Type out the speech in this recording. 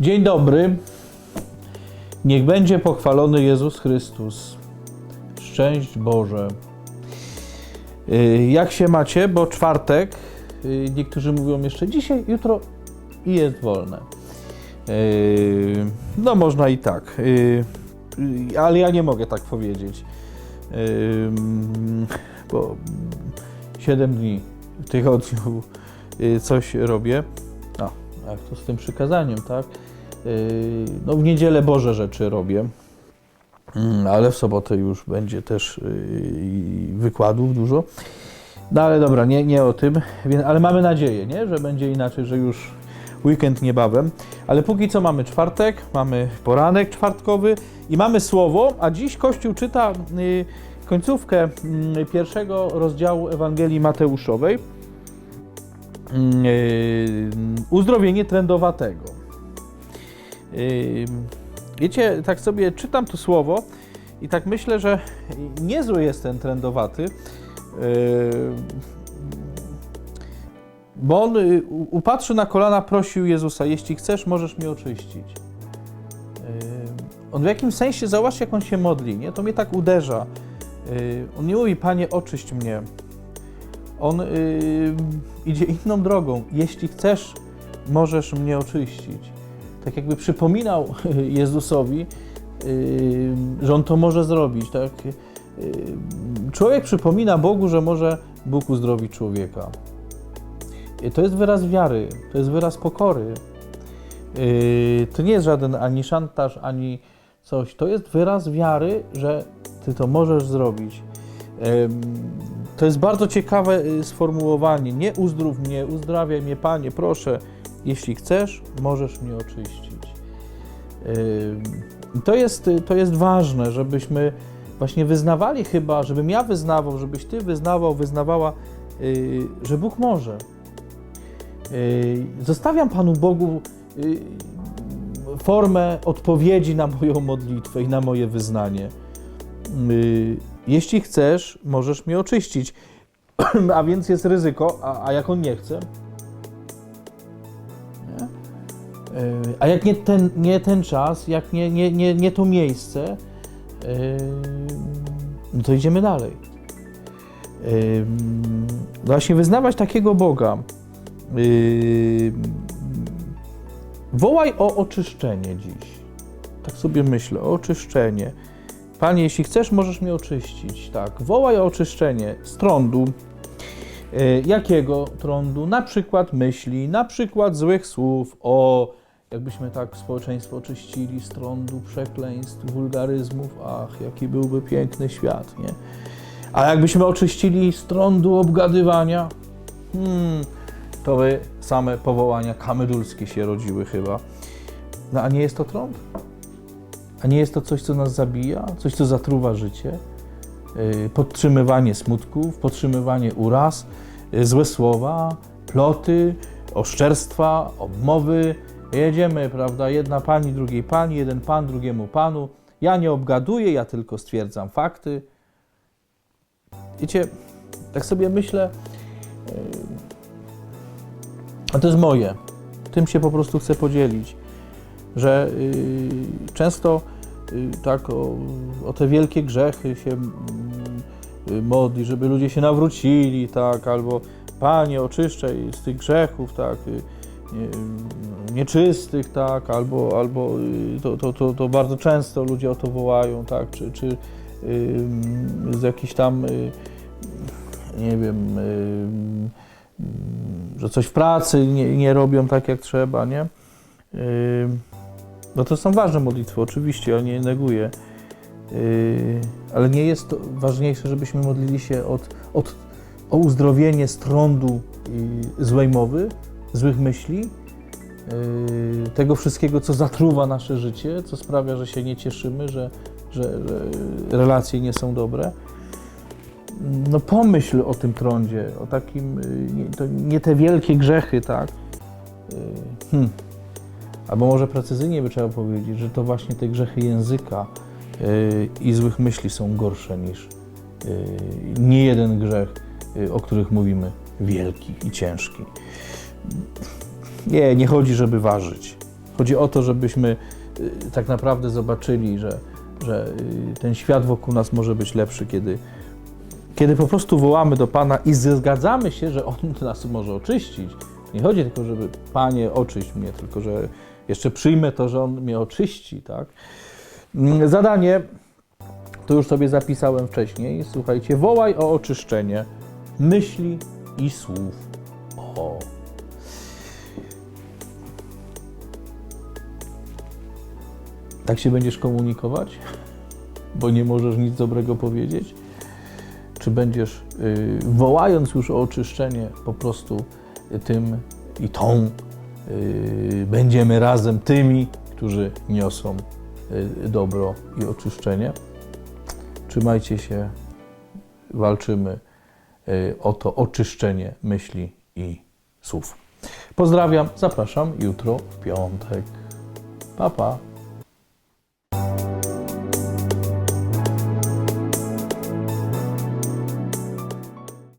Dzień dobry. Niech będzie pochwalony Jezus Chrystus. Szczęść Boże. Y, Jak się macie? Bo czwartek, y, niektórzy mówią jeszcze dzisiaj, jutro i jest wolne. Y, No można i tak, ale ja nie mogę tak powiedzieć, bo 7 dni w tygodniu coś robię. No, jak to z tym przykazaniem, tak? Yy, No w niedzielę Boże rzeczy robię, Mm, ale w sobotę już będzie też yy, wykładów dużo. No ale dobra, nie, nie o tym, ale mamy nadzieję, nie? że będzie inaczej, że już weekend niebawem. Ale póki co mamy czwartek, mamy poranek czwartkowy i mamy słowo, a dziś Kościół czyta yy, końcówkę yy, pierwszego rozdziału Ewangelii Mateuszowej. Yy, uzdrowienie trędowatego. Wiecie, tak sobie czytam to słowo i tak myślę, że niezły jest ten trędowaty, yy, bo on yy, upatrzył na kolana, prosił Jezusa, jeśli chcesz, możesz mnie oczyścić. On w jakimś sensie, zauważ jak on się modli, nie? to mnie tak uderza. On nie mówi, Panie, oczyść mnie. On idzie inną drogą. Jeśli chcesz, możesz mnie oczyścić. Tak jakby przypominał Jezusowi, yy, że on to może zrobić. Tak? Yy, Człowiek przypomina Bogu, że może Bóg uzdrowić człowieka. To jest wyraz wiary, to jest wyraz pokory. Yy, To nie jest żaden ani szantaż, ani coś. To jest wyraz wiary, że ty to możesz zrobić. To jest bardzo ciekawe y, sformułowanie. Nie uzdrów mnie, uzdrawiaj mnie, Panie, proszę. Jeśli chcesz, możesz mnie oczyścić. To jest, y, to jest ważne, żebyśmy właśnie wyznawali chyba, żebym ja wyznawał, żebyś ty wyznawał, wyznawała, y, że Bóg może. Y, Zostawiam Panu Bogu formę odpowiedzi na moją modlitwę i na moje wyznanie. Jeśli chcesz, możesz mnie oczyścić. A więc jest ryzyko, a, a jak on nie chce? A jak nie ten, nie ten czas, jak nie, nie, nie, nie to miejsce, y, no to idziemy dalej. Y, Właśnie wyznawać takiego Boga. Wołaj o oczyszczenie dziś. Tak sobie myślę, o oczyszczenie. Panie, jeśli chcesz, możesz mnie oczyścić. Tak, wołaj o oczyszczenie z trądu. E, Jakiego trądu? Na przykład myśli, na przykład złych słów. O, jakbyśmy tak społeczeństwo oczyścili z trądu przekleństw, wulgaryzmów. Ach, jaki byłby piękny świat, nie? A jakbyśmy oczyścili z trądu obgadywania, hmm, to by same powołania kamydulskie się rodziły chyba. No a nie jest to trąd? A nie jest to coś, co nas zabija, coś, co zatruwa życie? Yy, Podtrzymywanie smutków, podtrzymywanie uraz, yy, złe słowa, ploty, oszczerstwa, obmowy. Jedziemy, prawda? Jedna pani, drugiej pani, jeden pan, drugiemu panu. Ja nie obgaduję, ja tylko stwierdzam fakty. Wiecie, tak sobie myślę, yy, a to jest moje. Tym się po prostu chcę podzielić że y, często y, tak o, o te wielkie grzechy się mm, y, modli, żeby ludzie się nawrócili, tak, albo Panie, oczyszczaj z tych grzechów, tak, y, nie- nieczystych, tak, albo, albo y, to, to, to, to bardzo często ludzie o to wołają, tak, czy, czy y, z jakichś tam, y, nie wiem, y, y, że coś w pracy nie, nie robią tak, jak trzeba, nie? No to są ważne modlitwy, oczywiście, ja nie neguję. Yy, ale nie jest to ważniejsze, żebyśmy modlili się od, od, o uzdrowienie z trądu yy, złej mowy, złych myśli, yy, tego wszystkiego, co zatruwa nasze życie, co sprawia, że się nie cieszymy, że, że, że relacje nie są dobre. No pomyśl o tym trądzie, o takim, yy, nie, to nie te wielkie grzechy, tak? Yy, hmm. Albo może precyzyjnie by trzeba powiedzieć, że to właśnie te grzechy języka yy, i złych myśli są gorsze niż yy, nie jeden grzech, yy, o których mówimy, wielki i ciężki. Nie, nie chodzi, żeby ważyć. Chodzi o to, żebyśmy y, tak naprawdę zobaczyli, że, że y, ten świat wokół nas może być lepszy, kiedy, kiedy po prostu wołamy do Pana i zgadzamy się, że On nas może oczyścić. Nie chodzi tylko, żeby Panie oczyść mnie, tylko że jeszcze przyjmę to, że On mnie oczyści, tak? Mm, Zadanie, to już sobie zapisałem wcześniej, słuchajcie, wołaj o oczyszczenie myśli i słów. O. Tak się będziesz komunikować? Bo nie możesz nic dobrego powiedzieć? Czy będziesz, y, wołając już o oczyszczenie, po prostu tym i tą, będziemy razem tymi, którzy niosą y, dobro i oczyszczenie? Trzymajcie się, walczymy y, o to oczyszczenie myśli i słów. Pozdrawiam, zapraszam jutro w piątek. Pa, pa.